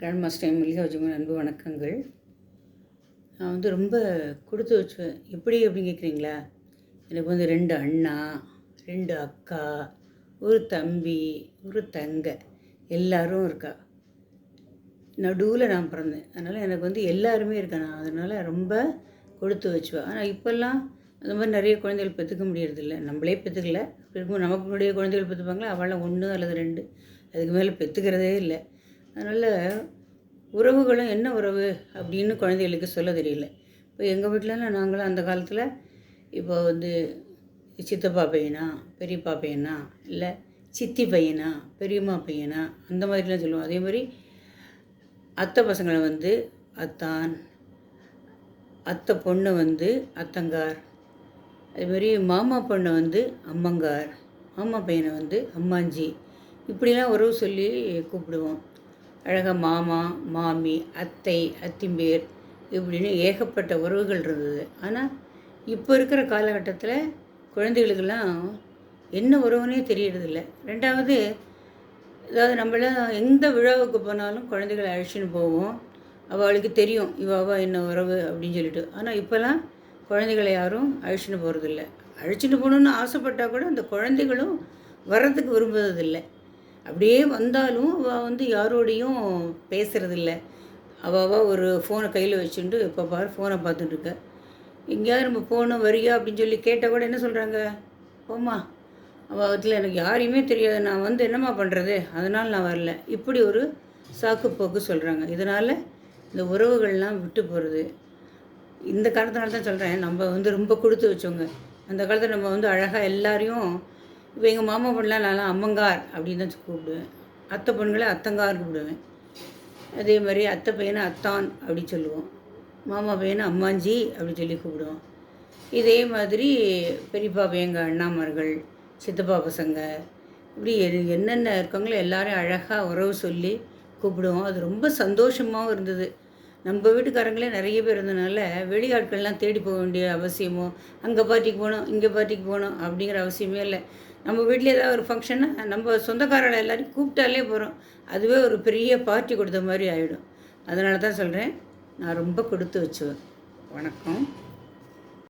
Grand master Mallika வச்சுக்கோங்க அன்பு வணக்கங்கள். நான் வந்து ரொம்ப கொடுத்து வச்சுவேன் எப்படி அப்படின்னு கேட்குறீங்களா? எனக்கு வந்து ரெண்டு அண்ணா ரெண்டு அக்கா ஒரு தம்பி ஒரு தங்கை எல்லாரும் இருக்கா. நடுவில் நான் பிறந்தேன். அதனால் எனக்கு வந்து எல்லாருமே இருக்கேன் நான் அதனால் ரொம்ப கொடுத்து வச்சுவேன். ஆனால் இப்போல்லாம் அந்த மாதிரி நிறைய குழந்தைகள் பெற்றுக்க முடியறதில்ல. நம்மளே பெற்றுக்கல. இருக்கும்போது நமக்கு முன்னாடியே குழந்தைகள் பெற்றுப்பாங்களா? அவளாம் ஒன்று அல்லது ரெண்டு. அதுக்கு மேலே பெற்றுக்கிறதே இல்லை. அதனால் உறவுகளும் என்ன உறவு அப்படின்னு குழந்தைகளுக்கு சொல்ல தெரியல. இப்போ எங்கள் வீட்டிலலாம் நாங்களும் அந்த காலத்தில் இப்போ வந்து சித்தப்பா பையனா பெரியப்பா பையனா இல்லை சித்தி பையனா பெரியம்மா பையனா அந்த மாதிரிலாம் சொல்லுவோம். அதே மாதிரி அத்தை பசங்களை வந்து அத்தான் அத்தை பொண்ணு வந்து அத்தங்கார் அதுமாரி மாமா பொண்ணை வந்து அம்மங்கார் மாமா பையனை வந்து அம்மாஞ்சி இப்படிலாம் உறவு சொல்லி கூப்பிடுவோம். அழகாக மாமா மாமி அத்தை அத்திம்பேர் இப்படின்னு ஏகப்பட்ட உறவுகள் இருந்தது. ஆனால் இப்போ இருக்கிற காலகட்டத்தில் குழந்தைகளுக்கெல்லாம் என்ன உறவுனே தெரியறதில்ல. ரெண்டாவது அதாவது நம்மளாம் எந்த விழாவுக்கு போனாலும் குழந்தைகளை அழைச்சின்னு போவோம். அவளுக்கு தெரியும் இவாவா என்ன உறவு அப்படின்னு சொல்லிட்டு. ஆனால் இப்போல்லாம் குழந்தைகளை யாரும் அழைச்சின்னு போகிறதில்ல அழைச்சிட்டு போகணுன்னு ஆசைப்பட்டால் கூட அந்த குழந்தைகளும் வர்றதுக்கு விரும்புறதில்லை. அப்படியே வந்தாலும் அவள் வந்து யாரோடையும் பேசுகிறதில்ல அவள் ஒரு ஃபோனை கையில் வச்சுட்டு இப்போ பாரு ஃபோனை பார்த்துட்டுருக்க எங்கேயாவது நம்ம போனோம் வரியா அப்படின்னு சொல்லி கேட்டால் கூட என்ன சொல்கிறாங்க போம்மா அவத்தில் எனக்கு யாரையுமே தெரியாது. நான் வந்து என்னம்மா பண்ணுறது அதனால் நான் வரல. இப்படி ஒரு சாக்கு போக்கு சொல்கிறாங்க இதனால் இந்த உறவுகள்லாம் விட்டு போகிறது இந்த காலத்தினால தான் சொல்கிறேன் நம்ம வந்து ரொம்ப கொடுத்து வச்சோங்க அந்த காலத்தில் நம்ம வந்து அழகாக எல்லாரையும் இப்போ எங்கள் மாமா பொண்ணெலாம் நான்லாம் அம்மங்கார் அப்படின்னு தான் கூப்பிடுவேன். அத்தை பொண்ணுகளை அத்தங்கார் கூப்பிடுவேன். அதே மாதிரி அத்தை பையனை அத்தான் அப்படி சொல்லுவோம். மாமா பையனை அம்மாஞ்சி அப்படி சொல்லி கூப்பிடுவோம். இதே மாதிரி பெரியப்பா பையங்க அண்ணாமார்கள் சித்தப்பா பசங்க இப்படி என்னென்ன இருக்காங்களோ எல்லாரையும் அழகாக உறவு சொல்லி கூப்பிடுவோம். அது ரொம்ப சந்தோஷமாகவும் இருந்தது. நம்ம வீட்டுக்காரங்களே நிறைய பேர் இருந்தனால வெளியாட்கள்லாம் தேடி போக வேண்டிய அவசியமோ அங்கே பார்ட்டிக்கு போகணும் இங்கே பார்ட்டிக்கு போகணும் அப்படிங்கிற அவசியமே இல்லை. நம்ம வீட்டில் ஏதாவது ஒரு ஃபங்க்ஷன்னா நம்ம சொந்தக்காரங்களை எல்லாரையும் கூப்பிட்டாலே போகிறோம் அதுவே ஒரு பெரிய பார்ட்டி கொடுத்த மாதிரி ஆகிடும் அதனால தான் சொல்கிறேன் நான் ரொம்ப கொடுத்து வச்சுவேன். வணக்கம்.